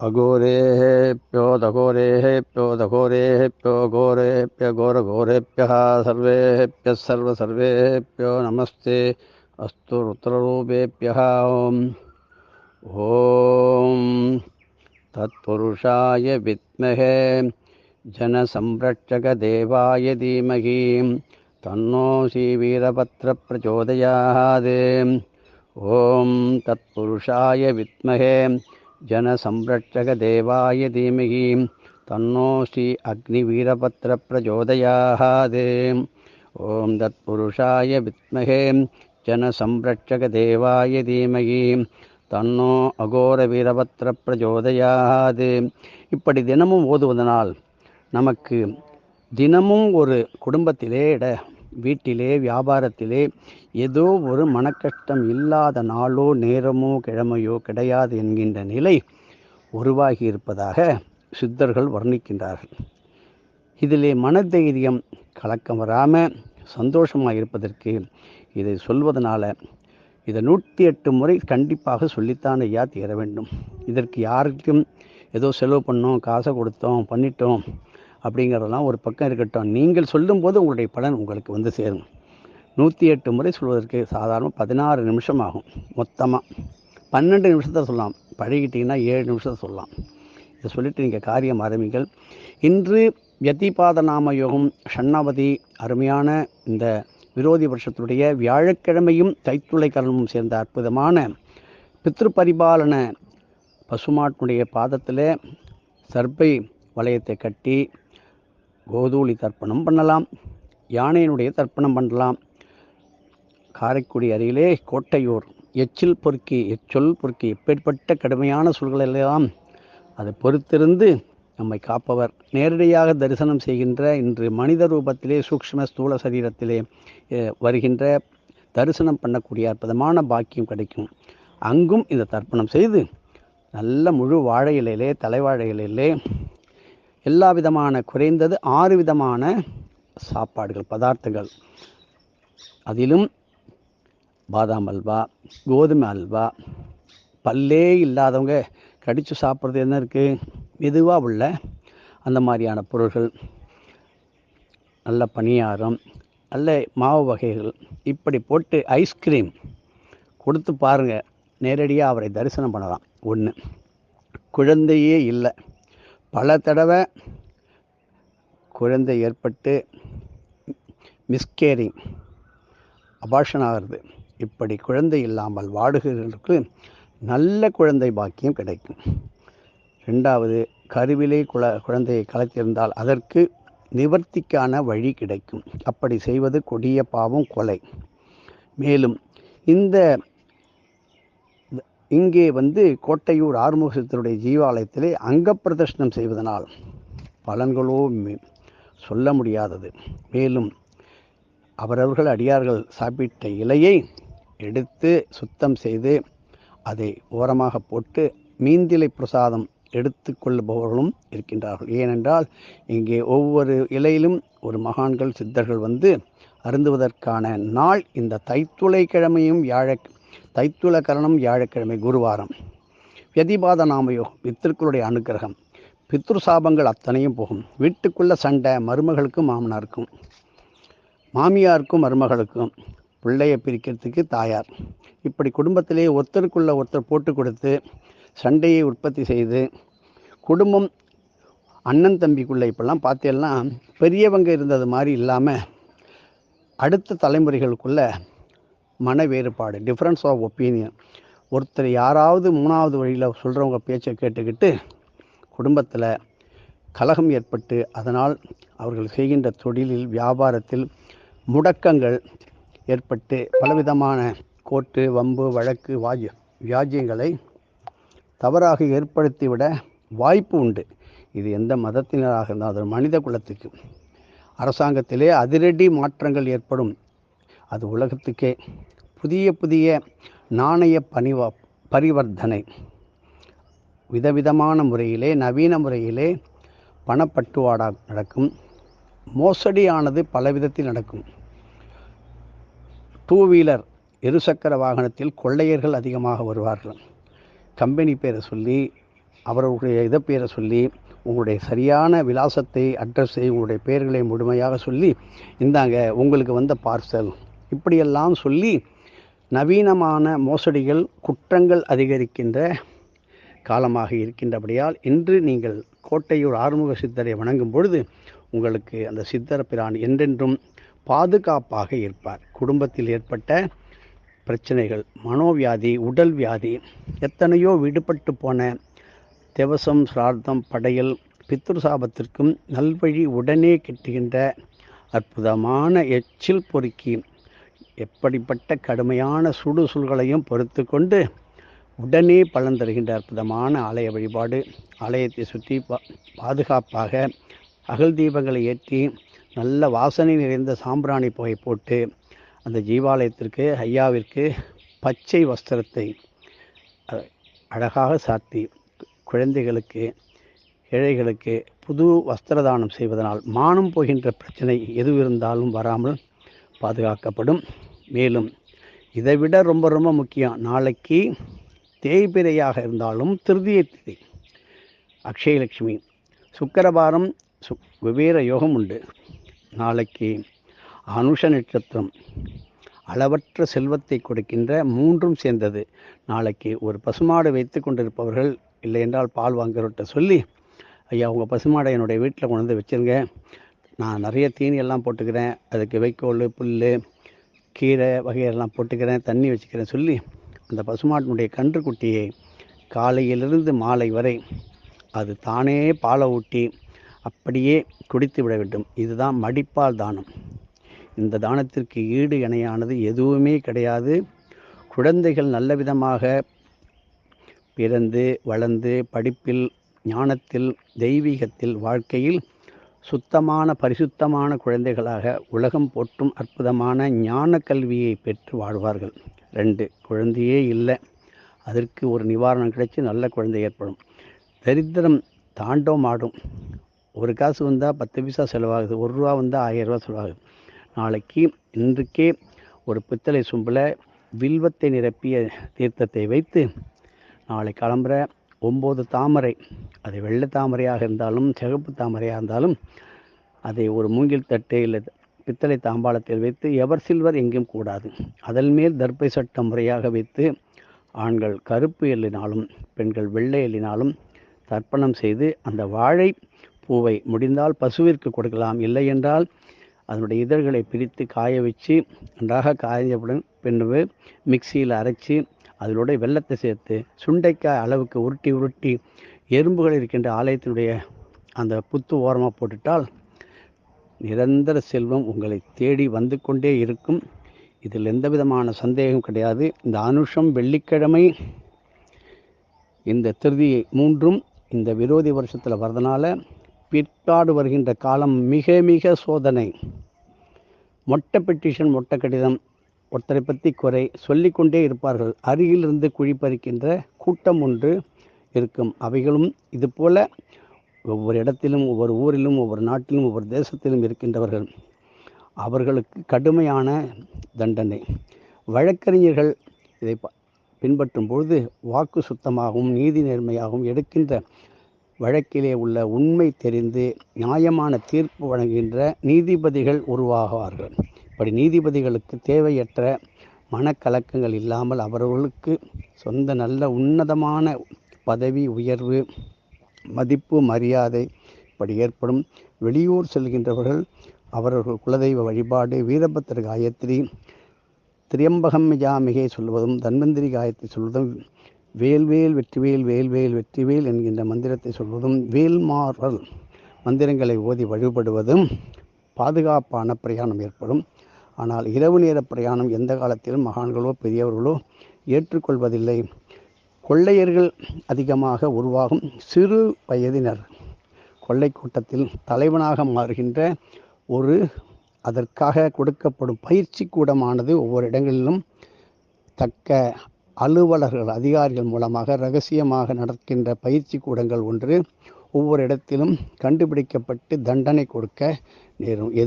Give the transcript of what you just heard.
अघोरेभ्यो दघोरेभ्यो घोरघोरेभ्यः सर्वेभ्यः सर्वसर्वेभ्यो नमस्ते। अस्तु रुद्ररूपेभ्यः ॐ ॐ तत्पुरुषाय विद्महे, जनसंरक्षकदेवाय धीमहि, तन्नो श्रीवीरभद्रप्रचोदयात्। ॐ तत्पुरुषाय विद्महे जनसंरक्षकदेवाय धीमहि तन्नो श्री अग्निवीरभद्रप्रचोदयात् ॐ तत्पुरुषाय विद्महे जनसंरक्षकदेवाय धीमहि தன்னோ அகோர வீரபத்திர பிரஜோதயாது இப்படி தினமும் ஓதுவதனால் நமக்கு தினமும் ஒரு குடும்பத்திலே இட வீட்டிலே வியாபாரத்திலே ஏதோ ஒரு மனக்கஷ்டம் இல்லாத நாளோ நேரமோ கிழமையோ கிடையாது என்கின்ற நிலை உருவாகி இருப்பதாக சித்தர்கள் வர்ணிக்கின்றார்கள். இதிலே மனதைரியம் கலக்கம் வராமல் சந்தோஷமாக இருப்பதற்கு இதை சொல்வதனால் இதை நூற்றி எட்டு முறை கண்டிப்பாக சொல்லித்தான் ஐயா தீர வேண்டும். இதற்கு யாருக்கும் ஏதோ செலவு பண்ணோம் காசை கொடுத்தோம் பண்ணிட்டோம் அப்படிங்கிறதெல்லாம் ஒரு பக்கம் இருக்கட்டும். நீங்கள் சொல்லும்போது உங்களுடைய பலன் உங்களுக்கு வந்து சேரும். நூற்றி எட்டு முறை சொல்வதற்கு சாதாரண பதினாறு நிமிஷம் ஆகும் மொத்தமாக பன்னெண்டு நிமிஷத்தை சொல்லலாம். பழகிட்டிங்கன்னா ஏழு நிமிஷத்தை சொல்லலாம். இதை சொல்லிட்டு நீங்கள் காரியம் ஆரம்பிங்கள். இன்று யதிபாத நாம யோகம் ஷண்ணாவதி அருமையான இந்த விரோதி வருஷத்துடைய வியாழக்கிழமையும் தைத்துளை கரணமும் சேர்ந்த அற்புதமான பித்ரு பரிபாலன பசுமாட்டுடைய பாதத்தில் சர்பை வளையத்தை கட்டி கோதூளி தர்ப்பணம் பண்ணலாம். யானையினுடைய தர்ப்பணம் பண்ணலாம். காரைக்குடி அருகிலே கோட்டையூர் எச்சில் பொறுக்கி எச்சொல் பொறுக்கி எப்பேற்பட்ட கடுமையான சூழ்களெல்லாம் அதை பொறுத்திருந்து நம்மை காப்பவர். நேரடியாக தரிசனம் செய்கின்ற இன்று மனித ரூபத்திலே சூக்ஷ்ம ஸ்தூல சரீரத்திலே வருகின்ற தரிசனம் பண்ணக்கூடிய அற்புதமான பாக்கியம் கிடைக்கும். அங்கும் இந்த தர்ப்பணம் செய்து நல்ல முழு வாழை இலையிலே தலைவாழை இலையிலே எல்லா விதமான குறைந்தது ஆறு விதமான சாப்பாடுகள் பதார்த்தங்கள். அதிலும் பாதாம் அல்வா கோதுமை அல்வா பல்லே இல்லாதவங்க கடித்து சாப்பிட்றது என்ன இருக்குது மெதுவாக உள்ள அந்த மாதிரியான பொருள்கள். நல்ல பணியாரம் நல்ல மாவு வகைகள். இப்படி போட்டு ஐஸ்கிரீம் கொடுத்து பாருங்கள் நேரடியாக அவரை தரிசனம் பண்ணலாம். ஒன்று குழந்தையே இல்லை. பல தடவை குழந்தை ஏற்பட்டு மிஸ்கேரிங் அபாஷன் ஆகிறது. இப்படி குழந்தை இல்லாமல் வாடுகிறவர்களுக்கு நல்ல குழந்தை பாக்கியம் கிடைக்கும். ரெண்டாவது கருவிலே குல குழந்தையை கலைத்திருந்தால் அதற்கு நிவர்த்திக்கான வழி கிடைக்கும். அப்படி செய்வது கொடிய பாவம் கொலை. மேலும் இந்த இங்கே வந்து கோட்டையூர் ஆறுமுகத்தினுடைய ஜீவாலயத்திலே அங்க பிரதர்ஷனம் செய்வதனால் பலன்களோ சொல்ல முடியாதது. மேலும் அவரவர்கள் அடியார்கள் சாப்பிட்ட இலையை எடுத்து சுத்தம் செய்து அதை ஓரமாக போட்டு மீந்திலை பிரசாதம் எடுத்து கொள்ளுபவர்களும் இருக்கின்றார்கள். ஏனென்றால் இங்கே ஒவ்வொரு இலையிலும் ஒரு மகான்கள் சித்தர்கள் வந்து அருந்துவதற்கான நாள் இந்த தைத்துளை கிழமையும் வியாழ தைத்துள கரணம் வியாழக்கிழமை குருவாரம். வியதிபாத நாமயோ பித்திருக்களுடைய அனுகிரகம் பித்ரு சாபங்கள் அத்தனையும் போகும். வீட்டுக்குள்ள சண்டை மருமகளுக்கும் மாமனாருக்கும். மாமியாருக்கும் மருமகளுக்கும். பிள்ளையை பிரிக்கிறதுக்கு தாயார். இப்படி குடும்பத்திலே ஒருத்தருக்குள்ள ஒருத்தர் போட்டு கொடுத்து சண்டையை உற்பத்தி செய்து குடும்பம் அண்ணன் தம்பிக்குள்ளே இப்பெல்லாம் பார்த்தேன்னா பெரியவங்க இருந்தது மாதிரி இல்லாமல் அடுத்த தலைமுறைகளுக்குள்ளே மன வேறுபாடு டிஃப்ரென்ஸ் ஆஃப் ஒப்பீனியன் ஒருத்தர் யாராவது மூணாவது வழியில் சொல்கிறவங்க பேச்சை கேட்டுக்கிட்டு குடும்பத்தில் கலகம் ஏற்பட்டு அதனால் அவர்கள் செய்கின்ற தொழிலில் வியாபாரத்தில் முடக்கங்கள் ஏற்பட்டு பலவிதமான கோர்ட்டு வம்பு வழக்கு வாஜ்ய வியாஜ்யங்களை தவறாக ஏற்படுத்திவிட வாய்ப்பு உண்டு. இது எந்த மதத்தினராக இருந்தால் அது மனித குலத்துக்கு. அரசாங்கத்திலே அதிரடி மாற்றங்கள் ஏற்படும். அது உலகத்துக்கே புதிய புதிய நாணய பணிவா பரிவர்த்தனை. விதவிதமான முறையிலே நவீன முறையிலே பணப்பட்டுவாடா நடக்கும். மோசடியானது பல விதத்தில் நடக்கும். டூ வீலர் இருசக்கர வாகனத்தில் கொள்ளையர்கள் அதிகமாக வருவார்கள். கம்பெனி பேரை சொல்லி அவர்களுடைய இதை பேரை சொல்லி உங்களுடைய சரியான விலாசத்தை அட்ரஸை உங்களுடைய பெயர்களை முழுமையாக சொல்லி இந்தாங்க உங்களுக்கு வந்த பார்சல். இப்படியெல்லாம் சொல்லி நவீனமான மோசடிகள் குற்றங்கள் அதிகரிக்கின்ற காலமாக இருக்கின்றபடியால் இன்று நீங்கள் கோட்டையூர் ஆறுமுக சித்தரை வணங்கும் பொழுது உங்களுக்கு அந்த சித்தர பிரான் என்றென்றும் பாதுகாப்பாக இருப்பார். குடும்பத்தில் ஏற்பட்ட பிரச்சனைகள் மனோவியாதி உடல் வியாதி எத்தனையோ விடுபட்டு போன திவசம் சிரார்த்தம் படையல் பித்ரு சாபத்திற்கும் நல்வழி உடனே கிட்டுகின்ற அற்புதமான எச்சில் பொறுக்கி எப்படிப்பட்ட கடுமையான சுடுசுல்களையும் பொறுத்து கொண்டு உடனே பலன் தருகின்ற அற்புதமான ஆலய வழிபாடு. ஆலயத்தை சுற்றி பா பாதுகாப்பாக அகல் தீபங்களை ஏற்றி நல்ல வாசனை நிறைந்த சாம்பிராணி புகை போட்டு அந்த ஜீவாலயத்திற்கு ஐயாவிற்கு பச்சை வஸ்திரத்தை அழகாக சாத்தி குழந்தைகளுக்கு ஏழைகளுக்கு புது வஸ்திரதானம் செய்வதனால் மானம் போகின்ற பிரச்சனை எது இருந்தாலும் வராமல் பாதுகாக்கப்படும். மேலும் இதைவிட ரொம்ப ரொம்ப முக்கியம் நாளைக்கு தேய்பிரையாக இருந்தாலும் திருதிய திதி. அக்ஷயலட்சுமி சுக்கரபாரம் சு வெவ்வேறு யோகம் உண்டு. நாளைக்கு அனுஷ நட்சத்திரம் அளவற்ற செல்வத்தை கொடுக்கின்ற மூன்றும் சேர்ந்தது. நாளைக்கு ஒரு பசுமாடு வைத்து கொண்டிருப்பவர்கள் இல்லை என்றால் பால் வாங்குறவர்கிட்ட சொல்லி ஐயா உங்கள் பசுமாடை என்னுடைய வீட்டில் கொண்டு வந்து வச்சுருங்க. நான் நிறைய தீனி எல்லாம் போட்டுக்கிறேன். அதுக்கு வைக்கோல் புல் கீரை வகையெல்லாம் போட்டுக்கிறேன் தண்ணி வச்சுக்கிறேன் சொல்லி அந்த பசுமாட்டினுடைய கன்றுக்குட்டியை காலையிலிருந்து மாலை வரை அது தானே பாலை ஊட்டி அப்படியே குடித்து விட வேண்டும். இதுதான் மடிப்பால் தானம். இந்த தானத்திற்கு ஈடு இணையானது எதுவுமே கிடையாது. குழந்தைகள் நல்ல விதமாக பிறந்து வளர்ந்து படிப்பில் ஞானத்தில் தெய்வீகத்தில் வாழ்க்கையில் சுத்தமான பரிசுத்தமான குழந்தைகளாக உலகம் போற்றும் அற்புதமான ஞான கல்வியை பெற்று வாழ்வார்கள். ரெண்டு குழந்தையே இல்லை. அதற்கு ஒரு நிவாரணம் கிடைச்சி நல்ல குழந்தை ஏற்படும். தரித்திரம் தாண்டோம் ஆடும். ஒரு காசு வந்தால் பத்து பைசா செலவாகுது. ஒரு ரூபா வந்தால் ஆயிரம் ரூபா செலவாகுது. நாளைக்கு இன்றைக்கே ஒரு பித்தளை சும்பில் வில்வத்தை நிரப்பிய தீர்த்தத்தை வைத்து நாளை கிளம்புற ஒம்பது தாமரை அது வெள்ளை தாமரையாக இருந்தாலும் சிகப்பு தாமரையாக இருந்தாலும் அதை ஒரு மூங்கில் தட்டு இல்லை பித்தளை தாம்பாளத்தில் வைத்து எவர் சில்வர் எங்கேயும் கூடாது. அதன் மேல் தர்பை சட்டம் முறையாக வைத்து ஆண்கள் கருப்பு எல்லினாலும் பெண்கள் வெள்ளை எல்லினாலும் தர்ப்பணம் செய்து அந்த வாழை பூவை முடிந்தால் பசுவிற்கு கொடுக்கலாம். இல்லை என்றால் அதனுடைய இதழ்களை பிரித்து காய வச்சு நன்றாக காயவுடன் பின்பு மிக்சியில் அரைச்சி அதனோட வெள்ளத்தை சேர்த்து சுண்டைக்காய் அளவுக்கு உருட்டி உருட்டி எறும்புகள் இருக்கின்ற ஆலயத்தினுடைய அந்த புத்து ஓரமாக போட்டுட்டால் நிரந்தர செல்வம் உங்களை தேடி வந்து கொண்டே இருக்கும். இதில் எந்த விதமான சந்தேகம் கிடையாது. இந்த அனுஷம் வெள்ளிக்கிழமை இந்த திருதியை மூன்றும் இந்த விரோதி வருஷத்தில் வரதுனால பிற்பாடு வருகின்ற காலம் மிக மிக சோதனை. மொட்டை பெட்டிஷன் மொட்டை கடிதம் ஒருத்தரை பற்றி குறை சொல்லிக்கொண்டே இருப்பார்கள். அருகிலிருந்து குழி பறிக்கின்ற கூட்டம் ஒன்று இருக்கும். அவைகளும் இதுபோல ஒவ்வொரு இடத்திலும் ஒவ்வொரு ஊரிலும் ஒவ்வொரு நாட்டிலும் ஒவ்வொரு தேசத்திலும் இருக்கின்றவர்கள். அவர்களுக்கு கடுமையான தண்டனை. வழக்கறிஞர்கள் இதை பின்பற்றும் பொழுது வாக்கு சுத்தமாகவும் நீதி நேர்மையாகவும் எடுக்கின்ற வழக்கிலே உள்ள உண்மை தெரிந்து நியாயமான தீர்ப்பு வழங்குகின்ற நீதிபதிகள் உருவாகுவார்கள் அப்படி நீதிபதிகளுக்கு தேவையற்ற மனக்கலக்கங்கள் இல்லாமல் அவர்களுக்கு சொந்த நல்ல உன்னதமான பதவி உயர்வு மதிப்பு மரியாதை இப்படி ஏற்படும். வெளியூர் செல்கின்றவர்கள் அவரவர்கள் குலதெய்வ வழிபாடு வீரபத்திர காயத்ரி திரியம்பகம் மிகாமிகை சொல்வதும் தன்வந்திரி காயத்தை சொல்வதும் வேல்வேல் வெற்றிவேல் வேல்வேல் வெற்றிவேல் என்கின்ற மந்திரத்தை சொல்வதும் வேல்மாறல் மந்திரங்களை ஓதி வழிபடுவதும் பாதுகாப்பான பிரயாணம் ஏற்படும். ஆனால் இரவு நேர பிரயாணம் எந்த காலத்திலும் மகான்களோ பெரியவர்களோ ஏற்றுக்கொள்வதில்லை. கொள்ளையர்கள் அதிகமாக உருவாகும் சிறு வயதினர். கொள்ளை கூட்டத்தில் தலைவனாக மாறுகின்ற ஒரு அதற்காக கொடுக்கப்படும் பயிற்சி கூடமானது ஒவ்வொரு இடங்களிலும் தக்க அலுவலர்கள் அதிகாரிகள் மூலமாக ரகசியமாக நடக்கின்ற பயிற்சி கூடங்கள் ஒன்று. ஒவ்வொரு இடத்திலும் கண்டுபிடிக்கப்பட்டு தண்டனை கொடுக்க நேரும். எது